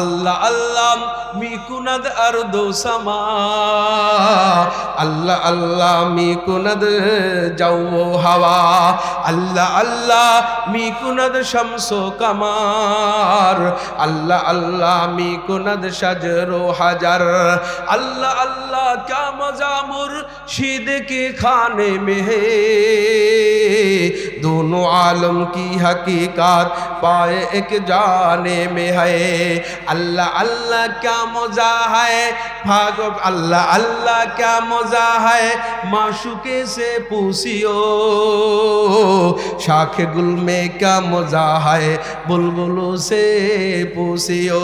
আল্লাহ আল্লাহ মিকুনাদ আর দোসামা আল্লাহ আল্লাহ মিকুনাদ যাও হাওয়া আল্লাহ আল্লাহ মিকুনাদ শামসো কামার আল্লাহ আল্লাহ মিকুনাদ সাজরো হাজার अल्लाह अल्लाह क्या मजा मुर्शिद के खाने में है दोनों आलम की हकीकत पाए एक जाने में है আল্লাহ আল্লাহ কা মজা হায়? ভাগক, আল্লাহ আল্লাহ কা মজা হায়? মাশুকে সে পুষিও। শাখ গুল মে ক্যা মজা হায়? বুলবুলো সে পুষিও।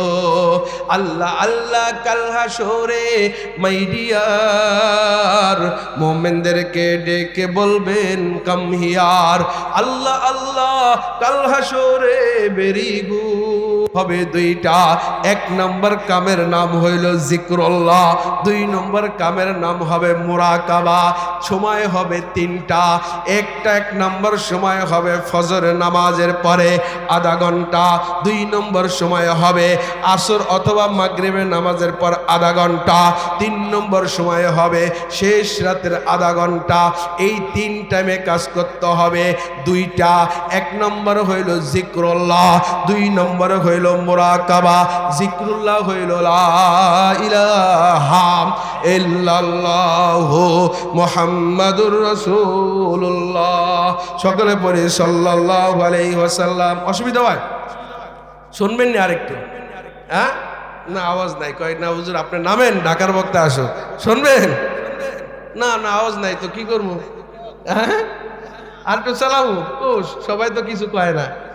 আল্লাহ আল্লাহ কাল্লা শোরে মাইডিয়ার মোমেনদেরকে ডেকে বলবেন কামহিয়ার আল্লাহ আল্লাহ কাল্লা শোরে বেরিগু হবে দুইটা। এক নম্বর কামের নাম হইল জিক্রল্লাহ, দুই নম্বর কামের নাম হবে মোরাকাবা, সময় হবে তিনটা। একটা এক নম্বর সময় হবে ফজর নামাজের পরে আধা ঘণ্টা, দুই নম্বর সময় হবে আসর অথবা মাগরিবের নামাজের পর আধা ঘণ্টা, তিন নম্বর সময় হবে শেষ রাতের আধা ঘণ্টা। এই তিন টাইমে কাজ করতে হবে দুইটা। এক নম্বর হইল জিক্রুল্লাহ, দুই নম্বর হইল মোরাকাবা জিক্রুল্লাহ হইল, লা ইলাহা ইল্লাল্লাহ মুহাম্মাদুর রাসূলুল্লাহ। সকলে পড়ে, সাল্লাল্লাহু আলাইহি ওয়াসাল্লাম। অসুবিধা হয়? শুনবেন না আরেকটু। হ্যাঁ? না, আওয়াজ নাই। কয় না, হুজুর, আপনি নামেন, ঢাকার বক্তা আসো শুনবেন? না না, আওয়াজ নাই তো, কি করব? হ্যাঁ? আর একটু চালাবো। ও সবাই তো কিছু কয় না।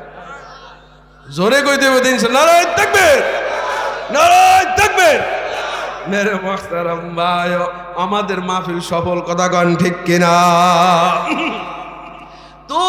জোরে কই দেবে দিন নারায় থাকবে নারায় থাকবে মেরে মখতারাম ভাই আমাদের মাহফিল সফল কথা কন ঠিক কিনা? তো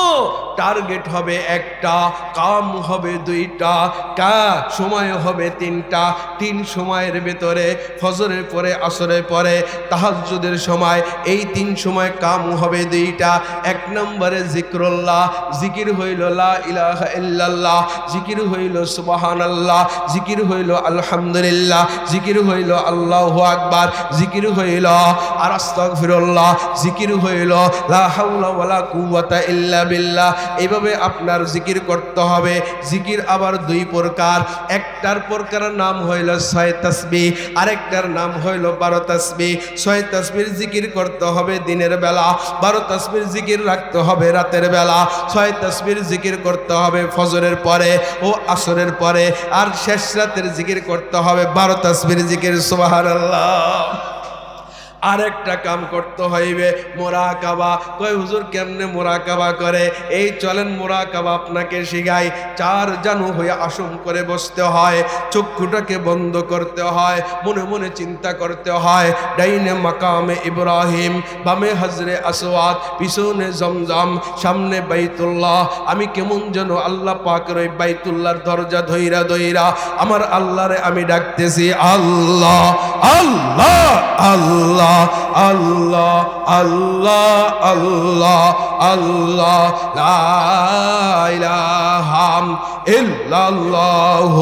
টার্গেট হবে একটা, কাম হবে দুইটা কা সময় হবে তিনটা, তিন সময়ের ভেতরে, ফজরের পরে, আসরের পরে, তাহাজ্জুদের সময়, এই তিন সময় কাম হবে দুইটা। এক নম্বরে জিক্রুল্লাহ, জিকির হইল লা ইলাহা ইল্লাল্লাহ, জিকির হইল সুবহানাল্লাহ, জিকির হইল আলহামদুলিল্লাহ, জিকির হইল আল্লাহু আকবার, জিকির হইল আর আস্তাগফিরুল্লাহ, জিকির হইল লা হাওলা ইল্লা বিল্লাহ এইভাবে আপনার জিকির করতে হবে। জিকির আবার দুই প্রকার। একটার প্রকারের নাম হইল ছয় তসবি আরেকটার নাম হইল বারো তসবি ছয় তসবির জিকির করতে হবে দিনের বেলা, বারো তসবির জিকির রাখতে হবে রাতের বেলা। ছয় তসবির জিকির করতে হবে ফজরের পরে ও আসরের পরে। আর শেষ রাতের জিকির করতে হবে বারো তসবির জিকির আরেকটা কাম করতে হইবে, মোরাকাবা। কয়, হুজুর কেমনে মোরাকাবা করে? এই চলেন, মোরাকাবা আপনাকে শিখাই। চার জানু হয়ে আসম করে বসতে হয়, চক্ষুটাকে বন্ধ করতে হয়, মনে মনে চিন্তা করতে হয়। ডাইনে মাকামে ইব্রাহিম, বামে হজরে আসওয়াদ, পিছনে জমজম, সামনে বাইতুল্লাহ। আমি কেমন যেন আল্লাহ পাকের ওই বাইতুল্লাহর দরজা ধইরা ধইরা আমার আল্লাহরে আমি ডাকতেছি, আল্লাহ আল্লাহ আল্লাহ। আল্লাহ আল্লাহ আল্লাহ আল্লাহ, লা ইলাহা ইল্লাল্লাহ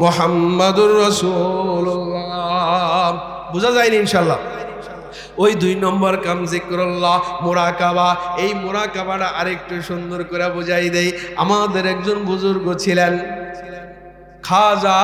মুহাম্মাদুর রাসূলুল্লাহ। বোঝা যায়নি ইনশাআল্লাহ? ওই দুই নম্বর কাম জিক্রল্লাহ, মোরাকাবা। এই মোরাকাবাটা আরেকটু সুন্দর করে বুঝাই দেয় আমাদের একজন বুজুর্গ ছিলেন। খাজা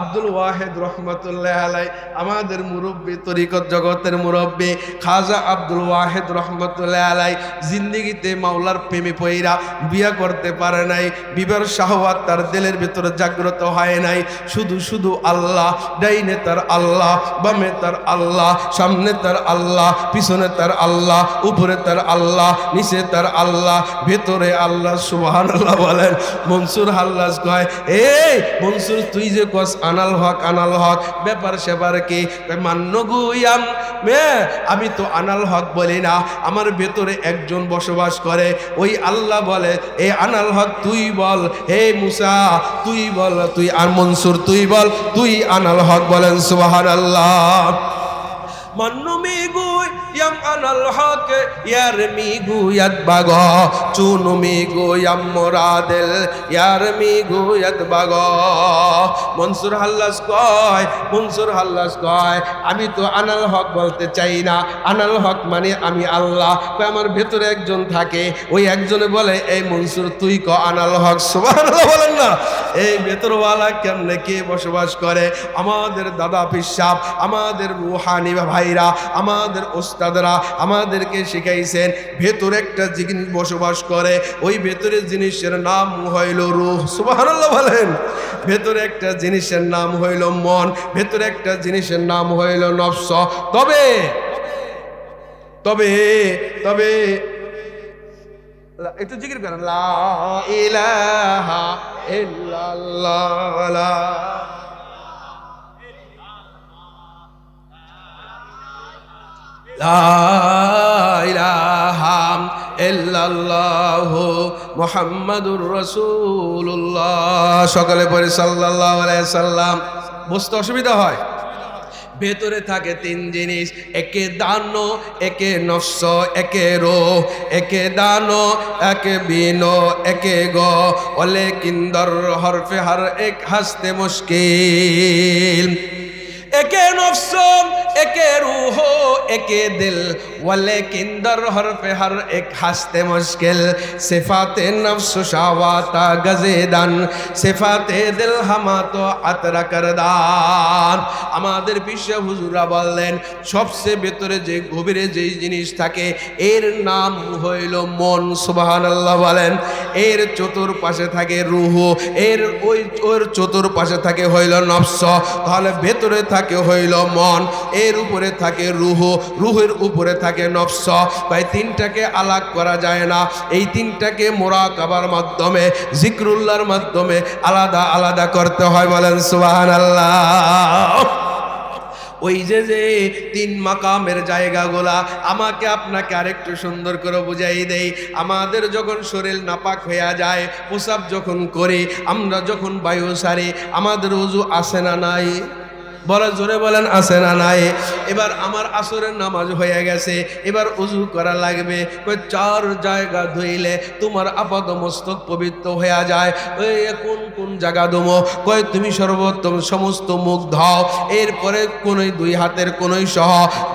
আব্দুল ওয়াহেদ রহমতুল্লাহ আলাই, আমাদের মুরব্বী, তরিকত জগতের মুরব্বী খাজা আব্দুল ওয়াহেদ রহমতুল্লাহ আলাই, জিন্দিগিতে মাওলার প্রেমে পইরা বিয়া করতে পারে নাই, বিবার শাহওয়াত তার দিলের ভিতরে জাগ্রত হয় নাই, শুধু শুধু আল্লাহ, ডাইনে তার আল্লাহ, বামে তার আল্লাহ, সামনে তার আল্লাহ, পিছনে তার আল্লাহ, উপরে তার আল্লাহ, নিচে তার আল্লাহ, ভেতরে আল্লাহ আল্লাহ বলেন, মনসুর হাল্লাস কয়, এই মনসুর, তুই যে কস আনাল হক আনাল হক, ব্যাপার সেবার কি? মান্য গুয়াম আমি তো আনাল হক বলি না। আমার ভেতরে একজন বসবাস করে। ওই আল্লাহ বলে, এ আনাল হক তুই বল। হে মুসা, তুই বল, তুই আর মনসুর তুই বল। তুই আনাল হক বলেন সুবহান আল্লাহ মান্য মে গুই মনসুর হাল্লাস কয়, মনসুর হাল্লাস কয়, আমি তো আনাল হক বলতে চাই না। আনাল হক মানে আমি আল্লাহ। আমার ভেতরে একজন থাকে, ওই একজনে বলে, এই মনসুর, তুই ক আনাল হক? সুবহানাল্লাহ বলেন না। এই ভেতরওয়ালা কেমনে কে বসবাস করে? আমাদের দাদা পিসাব, আমাদের রুহানি ভাইরা, আমাদের ওস্তাদরা আমাদেরকে শিখাইছেন, ভেতরে একটা জিনিস বসবাস করে, ওই ভেতরের জিনিসের নাম হইল রুহ। সুবহানাল্লাহ বলেন। ভেতরে একটা জিনিসের নাম হইল মন, ভেতরে একটা জিনিসের নাম হইল নফস। তবে তবে তবে একটু জিকির করেন। লা ইলাহা ইল্লাল্লাহ সকালে পরে সাল্লাম। বুঝতে অসুবিধা হয়? ভেতরে থাকে তিন জিনিস, একে দান, একে নফস, একে রো একে দান, একে বিন, একে গ। অলে কিন্দর হরফে হর এক হাসতে মুশকিল। একে নফস একে রুহ একে দিল। ওয়ালে কিন্দর হরফে হর এক হাসতে মুশকিল। সিফাতে নফস শাওয়াতা গজেদান। সিফাতে দিল হামাতো আতরা করদান। আমাদের বিশ্ব হুজুরা বললেন, সবচেয়ে ভেতরে যে গভীরে যেই জিনিস থাকে, এর নাম হইল মন, সুবহানাল্লাহ বলেন। এর চতুর্পাশে থাকে রুহ, এর ওই ওর চতুর্পাশে থাকে হইল নফস। তাহলে ভেতরে থাকে হইল মন, এর উপরে থাকে রুহ, রুহের উপরে থাকে নফস তাই তিনটাকে আলাগ করা যায় না। এই তিনটাকে মোরা মোরাকাবার মাধ্যমে, জিক্রুল্লাহর মাধ্যমে আলাদা আলাদা করতে হয় বলেন সুবহানাল্লাহ। ওই যে যে তিন মাকামের জায়গাগুলা, আমাকে আপনাকে আরেকটু সুন্দর করে বুঝাই দেই। আমাদের যখন শরীর নাপাক হইয়া যায় প্রসাব যখন করি, আমরা যখন বায়ু সারি, আমাদের উজু আসে না নাই? বলে জোরে বলেন আসে না নাই? এবার আমার আসরের নামাজ হয়ে গেছে, এবার উজু করা লাগবে। চার জায়গা ধুইলে তোমার আপাত মস্তক পবিত্র হয়ে যায়। ওই কোন কোন জায়গা দমো কয় তুমি সর্বোত্তম সমস্ত মুখ ধাও, এরপরে কোনই দুই হাতের, কোনই সহ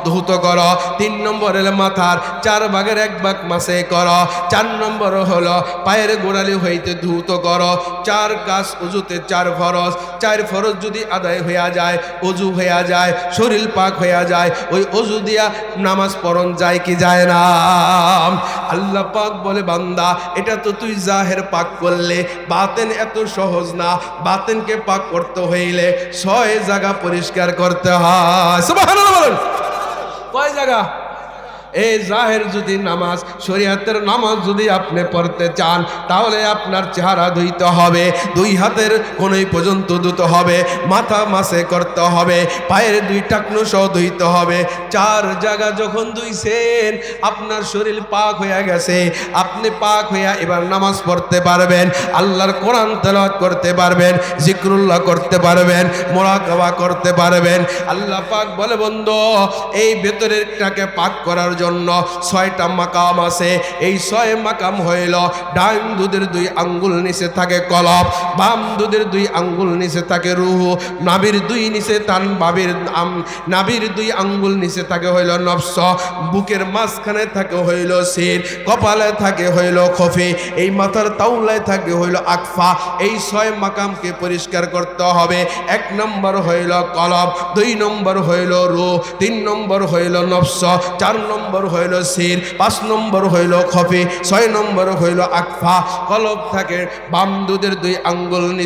ধৌত কর। তিন নম্বর হলো মাথার চার ভাগের এক ভাগ মাসে কর। চার নম্বর হলো পায়ের গোড়ালি হইতে ধৌত কর। চার কাজ উজুতে চার ফরজ। চার ফরজ যদি আদায় হইয়া যায় অজু হইয়া যায়, শরীর পাক হইয়া যায়, ওই অজু দিয়া নামাজ পড়ন যায় কি যায় না? আল্লাহ পাক বলে, বান্দা, এটা তো তুই জাহের পাক করলে, বাতেন এত সহজ না, বাতেনকে পাক করতে হইলে ছয় জায়গা পরিষ্কার করতে হয়। কয় জায়গা? এই জাহের যদি নামাজ, শরীয়তের নামাজ যদি আপনি পড়তে চান, তাহলে আপনার চেহারা ধুইতে হবে, দুই হাতের কোনই পর্যন্ত ধুতে হবে, মাথা মাসে করতে হবে, পায়ের দুই টাকনো সহ ধুইতে হবে। চার জায়গা যখন ধুইছেন, আপনার শরীর পাক হয়ে গেছে, আপনি পাক হইয়া এবার নামাজ পড়তে পারবেন, আল্লাহর কোরআন তেলাওয়াত করতে পারবেন, জিক্রুল্লাহ করতে পারবেন, মোরাকাবা করতে পারবেন। আল্লাহ পাক বলে, বন্ধু, এই ভেতরেরটাকে পাক করার জন্য ছয়টা মাকাম আছে। এই ছয় মাকাম হইল, ডান দুধের দুই আঙ্গুল নিচে থাকে কলব, বাম দুধের দুই আঙ্গুল নিচে থাকে রুহ নাবির দুই নিচে তান বাবির নাবির দুই আঙ্গুল নিচে থাকে হইল নফস বুকের মাঝখানে থাকে হইল সির কপালে থাকে হইল খফি, এই মাথার তাউলায় থাকে হইল আকফা, এই ছয় মাকামকে পরিষ্কার করতে হবে। এক নম্বর হইল কলব, দুই নম্বর হইল রু তিন নম্বর হইল নফস চার নম্বর হইল সির, পাঁচ নম্বর হইল খফি, ছয় নম্বর হইল আকফা। কলব থাকে, বাম দুধের দুই আঙ্গুল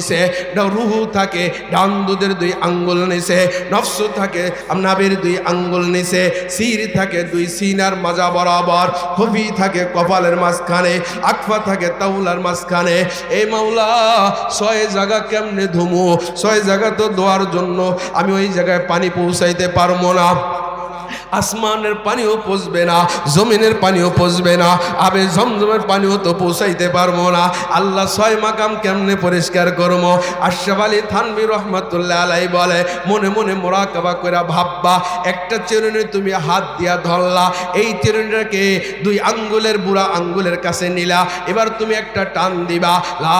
ড- রুহু থাকে, ডান দুধের দুই আঙ্গুল নিচে, নফস থাকে নাবির দুই আঙ্গুল নিচে, সির থাকে দুই সিনার মাজা বরাবর, খফি থাকে কপালের মাঝখানে, আকফা থাকে তাউলার মাঝখানে। এই মাওলা, ছয় জায়গা কেমনে ধুমু? ছয় জায়গা তো দোয়ার জন্য আমি ওই জায়গায় পানি পৌঁছাইতে পারব না। আসমানের পানিও পচবে না, জমিনের পানিও পচবে না, আবে জমজমের পানিও তো পৌঁছাইতে পারব না। আল্লাহ ছয় মাকাম কেমনে পরিষ্কার করব? আশরাফ আলী থানবি রহমতুল্লাহ আলাই বলে, মনে মনে মোরাকাবা করে ভাববা, একটা চিরুনি তুমি হাত দিয়া ধরলা, এই চিরুনিটাকে দুই আঙ্গুলের বুড়া আঙ্গুলের কাছে নিলা, এবার তুমি একটা টান দিবা, লা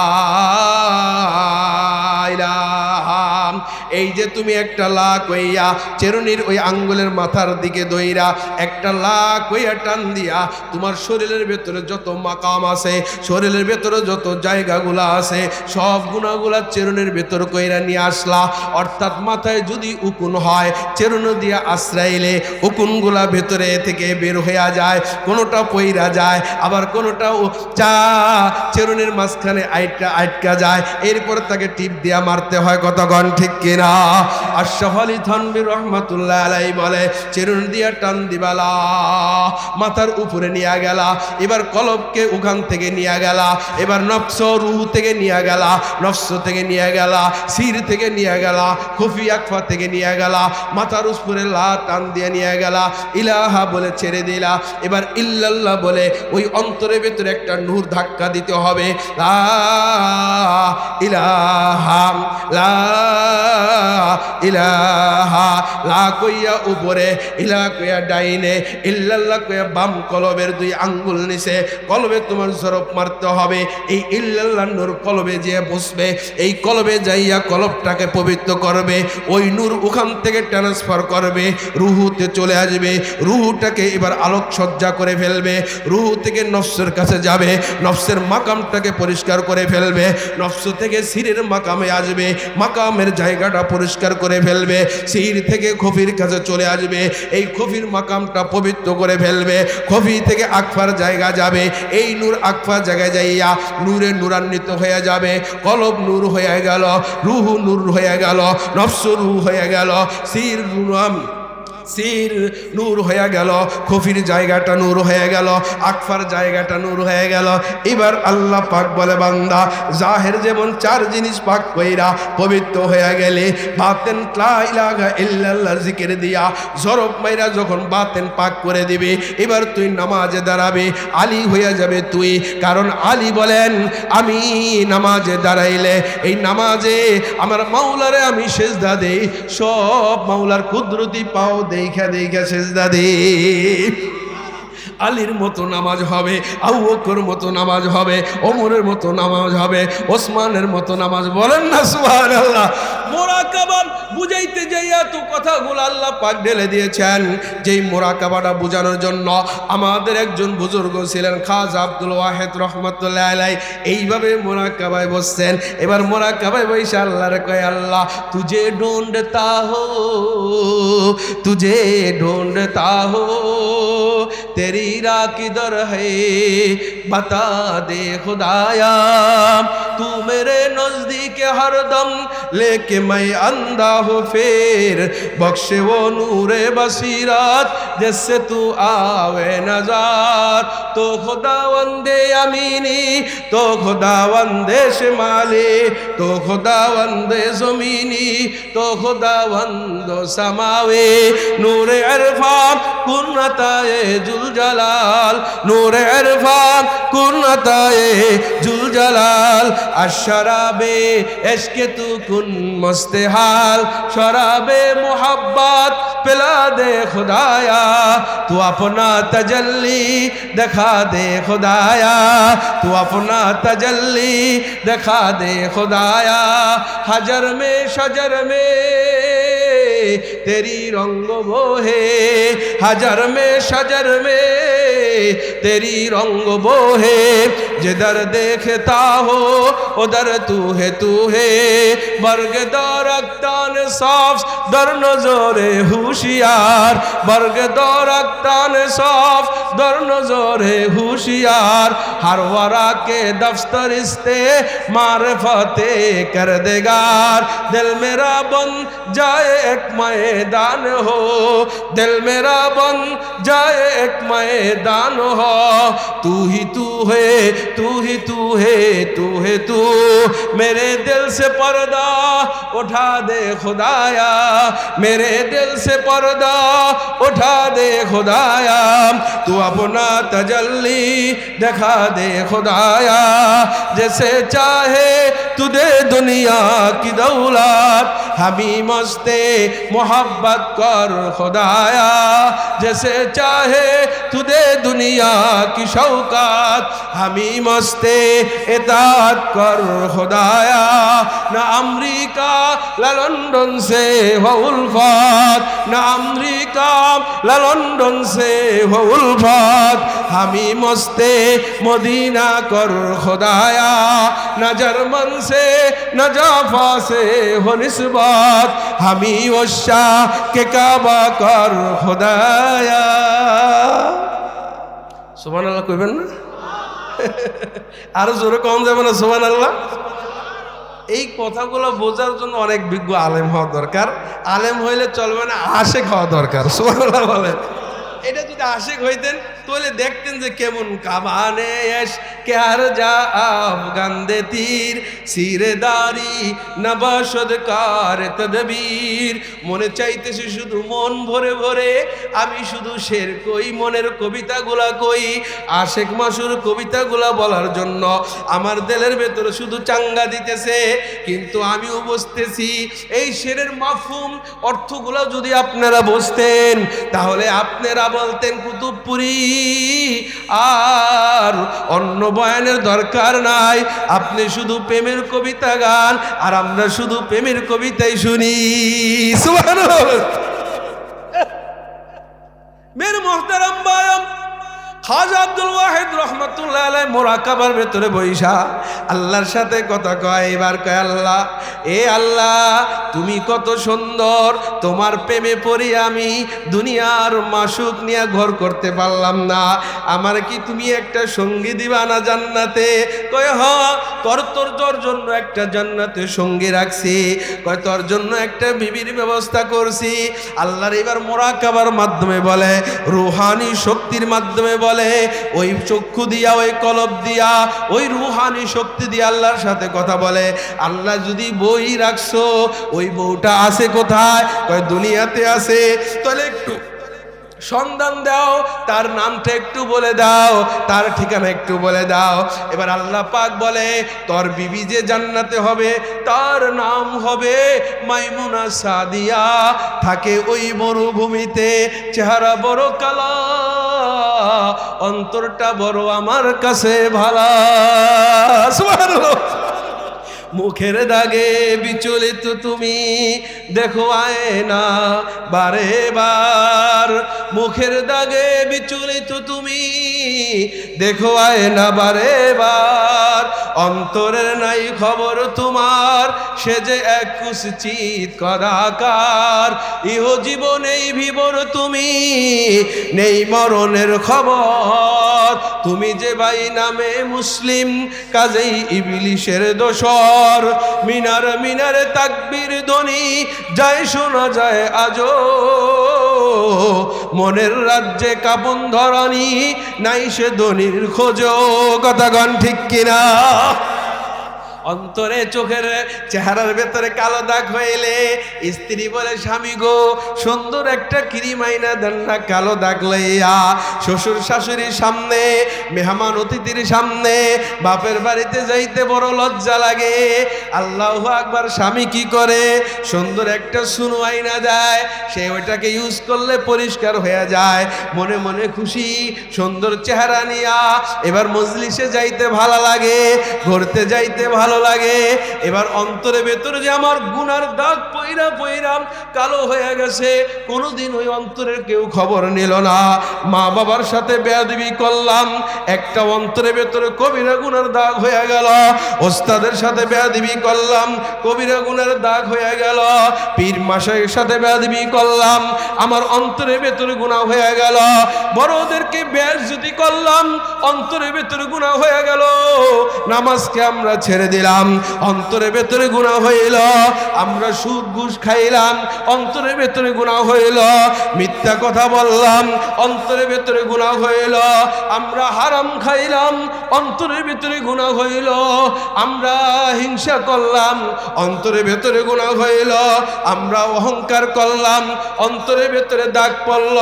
এই যে তুমি একটা লা কইয়া চেরুনির ওই আঙ্গুলের মাথার দিকে দইরা একটা লা কইয়া টান দিয়া তোমার শরীরের ভেতরে যত মাকাম আছে, শরীরের ভেতরে যত জায়গাগুলা আছে, সব গুণাগুলা চেরুনের ভেতর কইরা নিয়ে আসলা। অর্থাৎ মাথায় যদি উকুন হয়, চেরুন দিয়া আশ্রাইলে উকুনগুলা ভেতরে থেকে বের হইয়া যায়, কোনোটা পইরা যায়, আবার কোনোটা চা চেরুনের মাঝখানে আইটকা আটকা যায়। এরপর তাকে টিপ দিয়া মারতে হয়, কতক্ষণ? ঠিক কিনা? আশরাফ আলী থানবির রহমাতুল্লাহ আলাই বলে, চেরুন দিয়া টান দিবালা, মাথার উপরে নিয়ে গেলা, এবার কলবকে ওখান থেকে নিয়ে গেলা, এবার নফস রুহু থেকে নিয়ে গেলা নফস থেকে নিয়ে গেলা, সির থেকে নিয়ে গেলা, খুফি আকফা থেকে নিয়ে গেলা, মাথার উপরে লা টান দিয়ে নিয়ে গেলা, ইলাহা বলে ছেড়ে দিলা, এবার ইল্লাল্লাহ বলে ওই অন্তরের ভেতরে একটা নূর ধাক্কা দিতে হবে, লা ইলাহা লা ইলাহা, লা কইয়া উপরে, ইলা কইয়া ডাইনে, ইল্লাল্লাহ কইয়া বাম কলবের দুই আঙ্গুল নিচে, কলবে তোমার জরব মারতে হবে। এই ইল্লাল্লাহ নূর কলবে যে বসবে, এই কলবে যাইয়া কলবটাকে পবিত্র করবে, ওই নূর ওখান থেকে ট্রান্সফার করবে, রুহুতে চলে আসবে, রুহুটাকে এবার আলোক সজ্জা করে ফেলবে, রুহু থেকে নফসের কাছে যাবে, নফসের মাকামটাকে পরিষ্কার করে ফেলবে, নফস থেকে সিরের মাকামে আসবে, মাকামের জায়গাটা পরিষ্কার করে ফেলবে, সির থেকে খফির কাছে চলে আসবে, এই খফির মাকামটা পবিত্র করে ফেলবে। খফি থেকে আকফার জায়গা যাবে। এই নূর আকফার জায়গায় যাইয়া নূরে নূরান্বিত হয়ে যাবে। কলব নূর হয়ে গেল, রুহু নূর হয়ে গেল, নফস রুহ হয়ে গেল, সির নুরাম সির নূর হয়ে গেল খফির জায়গাটা নূর হয়ে গেল, আকফার জায়গাটা নূর হয়ে গেল। এবার আল্লাহ পাক বলে, বান্দা, জাহের যেমন চার জিনিস পাক কইরা পবিত্র হয়ে গেলে, বাতেন জিকির দিয়া জরব মাইরা যখন বাতেন পাক করে দিবে, এবার তুই নামাজে দাঁড়াবে, আলী হয়ে যাবে তুই। কারণ আলী বলেন, আমি নামাজে দাঁড়াইলে এই নামাজে আমার মাওলারে আমি সেজদা দেই, সব মাওলার কুদরতি পাও দেখা দেখা সেজদা দে আলীর মতো নামাজ হবে আউকর মতো নামাজ হবে অমরের মতো নামাজ হবে, ওসমানের মতো নামাজ বলেন না সুহান আল্লাহ মোরাকাবা বুঝাইতে যাইয়া তো কথাগুলো আল্লাহ পাক ঢেলে দিয়েছেন। যেই মোরাকাবাটা বোঝানোর জন্য আমাদের একজন বুজুর্গ ছিলেন খাজ আব্দুল ওয়াহেদ রহমতুল্লাহ আলাই এইভাবে মোরাকাবায় বসছেন। এবার মোরাকাবায় বসে আল্লাহর কয়, আল্লাহ তুজে ঢোন্ডতা হো তুজে ঢোন্ডতা হো, তেরি রা কিদর হে, বাতা দে খুদায়াম তু মেরে নজদিক হরদম, লেকে मैं अंधा हो फिर बख्शे वो नूरे बसीरत जिससे तू आवे नजार तो खुदा वंदे अमीनी तो खुदा वंदे शिमाली तो खुदा वंदे जमीनी तो खुदा वंदो समावे नूर अरफान कुन्नताए जुल जलाल नूर अरफान कुन्नताए जुल जलाल अशराबे इश्क तू कुन मस्ते हाल शराबे मोहब्बत पिला दे खुदाया तू अपना तजल्ली दिखा दे खुदाया तू अपना तजल्ली दिखा दे खुदाया हजर में शजर में तेरी रंग वो है हजर में शजर में तेरी रंग वो है जिधर देखता हो उधर तू है तू है। बर्ग दौरक्तान साफ़, दर नजोरे होशियार। बर्ग दौरक्तान साफ़, दर नजोरे होशियार। हर वरा के दफ्तर इस्ते मारफते कर देगार। दिल मेरा बन जाए एक मैदान हो, दिल मेरा बन जाए एक मैदान जान हो। तू ही तू है, तू ही तू है तू है तू। मेरे दिल से पर्दा उठा दे खुदाया। मेरे दिल से पर्दा उठा दे खुदाया। तू अपना तजल्ली दिखा दे खुदाया। जैसे चाहे तू दे दुनिया की दौलत, हमी मस्ते मोहब्बत कर खुदाया। जैसे चाहे तू দুনিয়া কি শৌকাত আমি মস্তে এতাত কর খোদায়া। না আমেরিকা লা লন্ডন সে হউলফাত না আমেরিকা লা লন্ডন সে হউলফাত আমি মস্তে মদিনা কর খোদায়া। না জার্মান সে, না জাফা সে হনিসবাত আমি ওশা কে কাবা কর খোদায়া। সুমান আল্লাহ কইবেন না? আরও জোরে কম যাবে না সুমান আল্লাহ এই কথাগুলো বোঝার জন্য অনেক বিজ্ঞ আলেম হওয়া দরকার। আলেম হইলে চলবে না, আশেক হওয়া দরকার। সুমান আল্লাহ বলেন। এটা যদি আশেক হইতেন তাহলে দেখতেন যে কেমন কামানে এস, কে আর যা আফগান দে তীর সিরে দারি নবাসদ কার তদবীর। মনে চাইতেছে শুধু মন ভরে ভরে, আমি শুধু শের কই, মনের কবিতাগুলা কই। আশেক মাসুর কবিতাগুলা বলার জন্য আমার দেলের ভেতরে শুধু চাঙ্গা দিতেছে, কিন্তু আমিও বসতেছি। এই শেরের মাফুম অর্থগুলো যদি আপনারা বসতেন, তাহলে আপনারা বলতেন কুতুবপুরি। আর অন্য বয়ানের দরকার নাই। আপনি শুধু প্রেমের কবিতা গান, আর আমরা শুধু প্রেমের কবিতাই শুনি। সুবহানাল্লাহ। মেরে খাজা আব্দুল ওয়াহিদ রহমতুল্লাহ আলাই মোরাকাবার ভেতরে বৈশা, আল্লাহর সাথে কথা কয়, এবার কয়, আল্লাহ, এ আল্লাহ, তুমি কত সুন্দর, তোমার প্রেমে পড়ি আমি দুনিয়ার মাসুক নিয়ে ঘর করতে পারলাম না। আমার কি তুমি একটা সঙ্গী দিবা না জান্নাতে? কয়, হ তোর তোর তোর জন্য একটা জান্নাতে সঙ্গী রাখছি। কয়, তোর জন্য একটা বিবির ব্যবস্থা করছি। আল্লাহর এবার মোরাকাবার মাধ্যমে বলে, রুহানি শক্তির মাধ্যমে বলে ওই চক্ষু দিয়া, ওই কলব দিয়া, ওই রুহানি শক্তি দিয়ে আল্লাহর সাথে কথা বলে। আল্লাহ যদি বই রাখছো, ওই বউটা আছে কোথায়? কয়, দুনিয়াতে আছে। তাহলে একটু সন্ধান দাও, তার নামটা একটু বলে দাও, তার ঠিকানা একটু বলে দাও। এবার আল্লাহ পাক বলে, তোর বিবি যে জান্নাতে হবে, তার নাম হবে মাইমুনা সাদিয়া। থাকে ওই মরুভূমিতে, চেহারা বড় কালা। অন্তরটা বড় আমার কাছে ভালা। মুখের দাগে বিচলিত তুমি, দেখো আয়না বারে বার। মুখের দাগে বিচলিত তুমি, দেখো আয়না বারে বার। অন্তরের নাই খবর তোমার, সে যে এক কুসচিত কদাকার। ইহ জীবনেই ভিবর তুমি, নেই মরণের খবর। তুমি যে ভাই নামে মুসলিম, কাজেই ইবলিশের দোসর মিনার মিনার তাকবির ধ্বনি, যায় শোনা যায় আজো মনের রাজ্যে কাপন ধরানি, নাই সে ধ্বনির খোঁজ কথা গণ ঠিক কিনা? অন্তরে চোখের চেহারার ভেতরে কালো দাগ হইলে স্ত্রী বলে, স্বামী গো, সুন্দর একটা কিরিমাইনা দেন না কালো দাগ লইয়া। শ্বশুর শাশুড়ির সামনে, মেহমান অতিথির সামনে, বাপের বাড়িতে যাইতে বড় লজ্জা লাগে। আল্লাহ আকবার, স্বামী কি করে? সুন্দর একটা সুনো আইনা দেয়, সে ওইটাকে ইউজ করলে পরিষ্কার হয়ে যায়। মনে মনে খুশি, সুন্দর চেহারা নিয়া, এবার মজলিসে যাইতে ভালো লাগে, ঘুরতে যাইতে ভালো লাগে। এবার অন্তরে ভেতরে যে আমার গুনার দাগ পইরা পইরাম কালো হয়ে গেছে, কোনোদিন ওই অন্তরের কেউ খবর নিল না। মা বাবার সাথে বেয়াদবি করলাম, একটা অন্তরে ভেতরে কবিরা গুনার দাগ হয়ে গেল। ওস্তাদের সাথে বেয়াদবি করলাম, কবিরা গুনার দাগ হয়ে গেল। পীর মাসের সাথে বেয়াদবি করলাম, আমার অন্তরে ভেতরে গুণা হয়ে গেল। বড়দেরকে ব্যাস যদি করলাম অন্তরে ভেতরে গুণা হয়ে গেল। নামাজকে আমরা ছেড়ে দিলাম। দিলাম, অন্তরে ভেতরে গুণা হইল, আমরা সুদ ঘুষ খাইলাম, অন্তরে ভেতরে গুণা হইল, মিথ্যা কথা বললাম, অন্তরে ভেতরে গুণা হইল, আমরা হারাম খাইলাম অন্তরের ভেতরে গুণা হইল, আমরা হিংসা করলাম অন্তরের ভেতরে গুণা হইল, আমরা অহংকার করলাম অন্তরের ভেতরে দাগ পড়ল,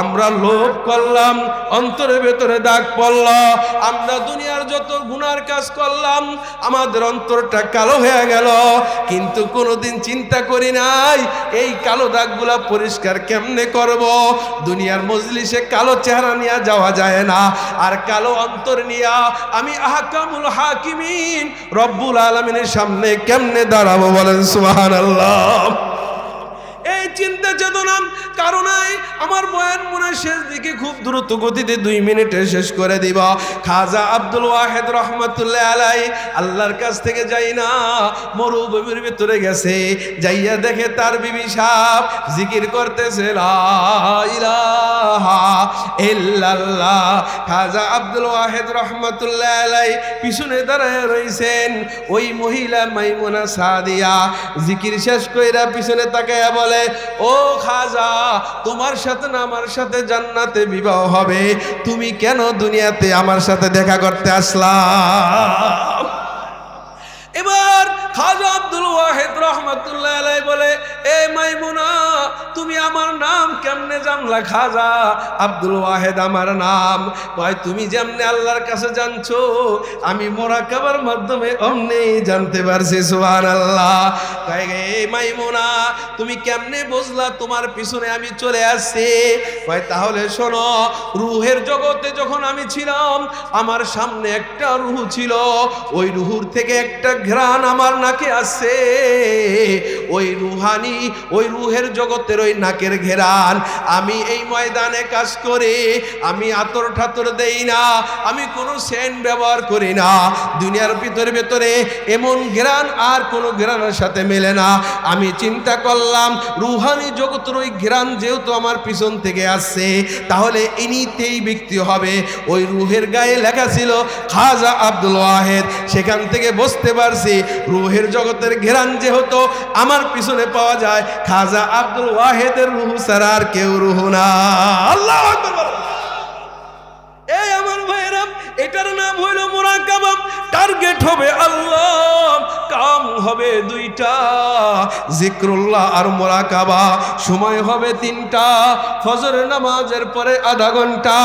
আমরা লোভ করলাম অন্তরের ভেতরে দাগ পড়ল, আমরা দুনিয়ার যত গুণার কাজ করলাম আমাদের অন্তরটা কালো হয়ে গেল। কিন্তু কোনোদিন চিন্তা করি নাই, এই কালো দাগগুলা পরিষ্কার কেমনে করব? দুনিয়ার মজলিসে কালো চেহারা নিয়ে যাওয়া যায় না। আর কালো অন্তর নিয়া আমি আহকামুল হাকিমিন রব্বুল আলমিনের সামনে কেমনে দাঁড়াবো বলেন সুহান আল্লাহ এই চিন্তা চেতনা কারণে আমার বয়ান মনে শেষ দিকে খুব দ্রুত গতিতে দুই মিনিটে শেষ করে দিব। খাজা আব্দুল ওয়াহেদ রহমতুল্লাহ আলাই আল্লাহর কাছ থেকে যাই না, মরুভূমির ভিতরে গেছে। যাইয়া দেখে তার বিবি সাপ জিকির করতেছে ইলাহা ইল্লাল্লাহ। খাজা আব্দুল ওয়াহেদ রহমতুল্লাহ আলাই পিছনে দাঁড়ায় রইছেন। ওই মহিলা মাইমুনা সাদিয়া জিকির শেষ কইরা পিছনে তাকায়া বলে, ও খাজা, তোমার সাথে না আমার সাথে জান্নাতে বিবাহ হবে? তুমি কেন দুনিয়াতে আমার সাথে দেখা করতে আসলা? এবার খাজা আব্দুল ওয়াহেদ রহমতুল্লাহ আলাই বলে, এ মাইমুনা, তুমি আমার নাম কেমনে জানলা খাজা আব্দুল ওয়াহেদ আমার নাম? ভাই, তুমি যেমনে আল্লাহর কাছে জানছো, আমি মোরা মোরাকাবার মাধ্যমে অমনি জানতে পারছি সুহান আল্লাহ এ মাইমুনা, তুমি কেমনে বুঝলা তোমার পিছনে আমি চলে আসছি? ভাই, তাহলে শোনো, রুহের জগতে যখন আমি ছিলাম, আমার সামনে একটা রুহ ছিল, ওই রুহুর থেকে একটা ঘ্রাণ আমার নাকে আসছে ওই রুহানি, ওই রুহের জগতের ওই নাকের ঘেরান আমি এই ময়দানে কাজ করে, আমি আতর ঠাতর দেই না, আমি কোনো সেন ব্যবহার করি না। দুনিয়ার ভিতরে ভেতরে এমন ঘেরান আর কোনো ঘেরানের সাথে মেলে না। আমি চিন্তা করলাম, রুহানি জগতের ওই ঘেরান যেহেতু আমার পিছন থেকে আসছে, তাহলে ইনিতেই ব্যক্তি হবে। ওই রুহের গায়ে লেখা ছিল, খাজা আব্দুল ওয়াহেদ। সেখান থেকে বুঝতে পারছি। রুহের জগতের ঘেরান যে হতো আমার পিছনে পাওয়া যায়, খাজা আব্দুল ওয়াহেদের রুহু ছাড়া আর কেউ রুহু না। আল্লাহ। এই আমার ভাইয়েরা, এটার নাম হইল মোরাকাবা টার্গেট হবে আল্লাহ হবে দুইটা। জিক্রুল্লাহ আর মোরাকাবা, সময় হবে তিনটা। ফজরের নামাজের পরে আধা ঘণ্টা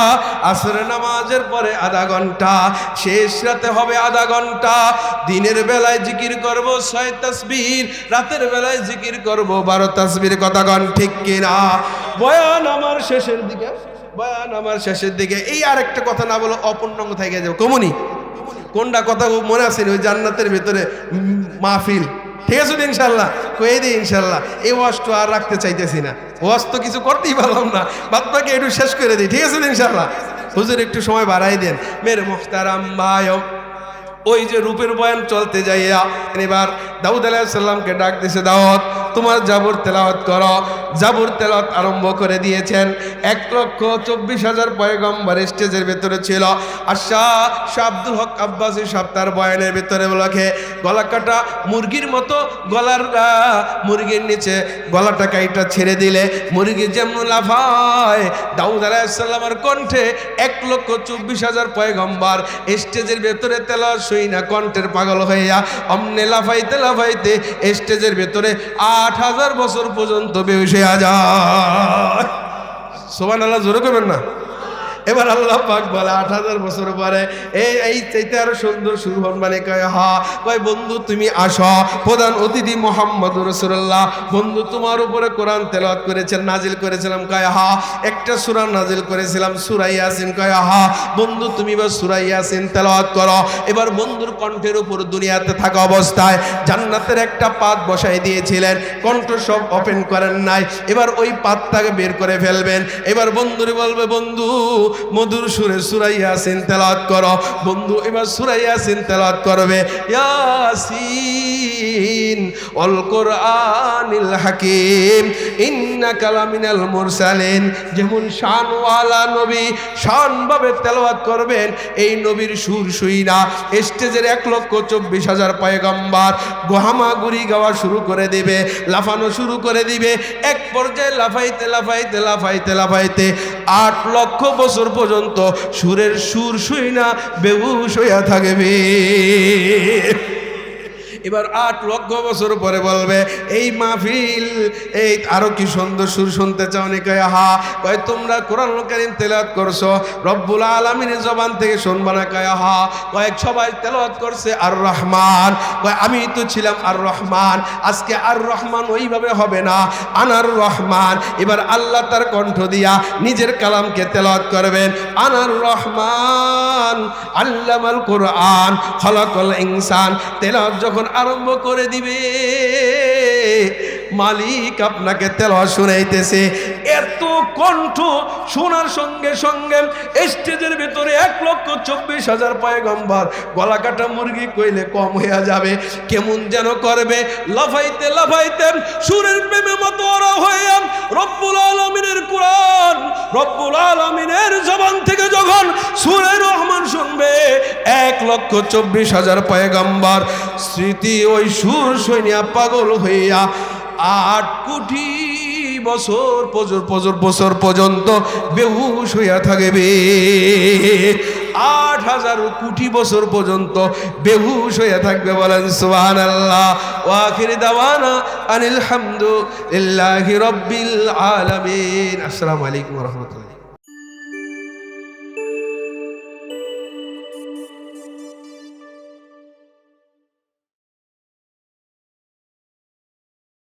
আসরের নামাজের পরে আধা ঘণ্টা, শেষ রাতে হবে আধা ঘণ্টা। দিনের বেলায় জিকির করব ছয় তসবির, রাতের বেলায় জিকির করব বারো তসবির কথাগণ ঠিক কিনা? বয়ান আমার শেষের দিকে, বয়ান আমার শেষের দিকে। এই আর একটা কথা না বলো অপূর্ণাঙ্গ থেকে যাবে। কমুনি? কোনটা কথা মনে আছে ওই জান্নাতের ভেতরে মাহফিল। ঠিক আছে তো ইনশাল্লাহ কয়ে দিই ইনশাল্লাহ এই ওয়াজটা আর রাখতে চাইতেছি না। ওয়াজ তো কিছু করতেই পারলাম না। বাদবাকে একটু শেষ করে দিই। ঠিক আছে ইনশাল্লাহ হুজুর একটু সময় বাড়াই দেন। মেরে মুখতারাম ভাই ওই যে রূপের বয়ান চলতে যাইয়া এবার দাউদ আলাইসাল্লামকে ডাক দিছে দাওয়াত তোমার জাবুর তেলাওয়াত করো। জাবুর তেলাওয়াত আরম্ভ করে দিয়েছেন। এক লক্ষ চব্বিশ হাজার পয়গম্বর স্টেজের ভেতরে ছিল। শাহ আব্দুল হক আব্বাসী সপ্তাহ বয়ানের ভেতরে বলাকে গলা কাটা মুরগির মতো, গলার মুরগির নিচে গলাটা কাইটা ছেড়ে দিলে মুরগি যেমন লাফায়। দাউদ আলাইসাল্লামের কণ্ঠে এক লক্ষ চব্বিশ হাজার পয়গম্বর স্টেজের ভেতরে তেলা শুই না কণ্ঠের পাগল হইয়া অমনে লাফাইতে লাফাইতে স্টেজের ভেতরে আট হাজার বছর পর্যন্ত বেউসে যায়। সোমান আল্লাহ জোরে করবেন না। এবার আল্লাহ পাক বলে, আট হাজার বছর পরে এই এই চাইতে আরও সুন্দর শুরু হন মানে কয়, হা, কয়, বন্ধু তুমি আসো। প্রধান অতিথি মোহাম্মদ রসুল্লাহ বন্ধু তোমার উপরে কোরআন তেলাওয়াত করেছেন, নাজিল করেছিলাম, কয়, হা, একটা সুরা নাজিল করেছিলাম সুরাই ইয়াসিন, কয়, হা, বন্ধু তুমি বা সুরাই ইয়াসিন তেলাওয়াত করো। এবার বন্ধুর কণ্ঠের উপর দুনিয়াতে থাকা অবস্থায় জান্নাতের একটা পাত বসাই দিয়েছিলেন, কণ্ঠ সব ওপেন করেন নাই। এবার ওই পাতটাকে বের করে ফেলবেন। এবার বন্ধুরে বলবে, বন্ধু মধুর সুরে সুরাইয়াসিন তেলাওয়াত করো। বন্ধু, এবার সুরাইয়াসিন তেলাওয়াত করবে। ইয়াসিন অল কোরআনিল হাকিম ইন্নাকা লামিনাল মুরসালিন। যেমন শানওয়ালা নবী শানভাবে তেলাওয়াত করবেন, এই নবীর সুর শুই না। স্টেজের এক লক্ষ চব্বিশ হাজার পয়গম্বার গোহামাগুড়ি গাওয়া শুরু করে দিবে, লাফানো শুরু করে দিবে। এক পর্যায়ে লাফাইতে লাফাইতে লাফাইতে লাফাইতে আট লক্ষ বছর পর্যন্ত সুরের সুর শুই না বেউ হইয়া থাকবে এবার আট লক্ষ বছর পরে বলবে, এই মাহফিল, এই আরও কি সুন্দর সুর শুনতে চাও নি কয় হা কয়, তোমরা কোরআন কারিম তেলাওয়াত করছ, রব্বুল আলমিনের জবান থেকে শুনবা না কয়? হা কয়েক, সবাই তেলাওয়াত করছে আর রহমান কয়, আমি তো ছিলাম আর রহমান আজকে আর রহমান ওইভাবে হবে না আনার রহমান এবার আল্লাহ তার কণ্ঠ দিয়া নিজের কালামকে তেলাওয়াত করবেন আনার রহমান আল্লামাল কোরআন খলাকল ইনসান। তেলাওয়াত যখন আরম্ভ করে দিবে। মালিক আপনাকে তেলাওয়া শুনাইতেছে। এত কণ্ঠ শোনার সঙ্গে সঙ্গে স্টেজের ভিতরে এক লক্ষ চব্বিশ হাজার পয়গম্বর গলা কাটা মুরগি কইলে কম হইয়া যাবে, কেমন যেন করবে। লাফাইতে লাফাইতে সুরের প্রেমে মতো ওরা হইয়া রব্বুল আলমিনের কোরআন, রব্বুল আলমিনের জবান থেকে যখন সুরে রহমান শুনবে, এক লক্ষ চব্বিশ হাজার পয়গম্বর, স্মৃতি ওই সুর সৈনিয়া পাগল হইয়া আট কোটি বছর পজর পজর বছর পর্যন্ত বেহুশ হইয়া থাকবে। আট হাজার কোটি বছর পর্যন্ত বেহুশ হইয়া থাকবে বলেন সুবহান আল্লাহ ওয়াখির দাওয়ানা আনিল হামদু লিল্লাহি রব্বিল আলামিন। আসসালামু আলাইকুম রাহমাতুল্লাহ।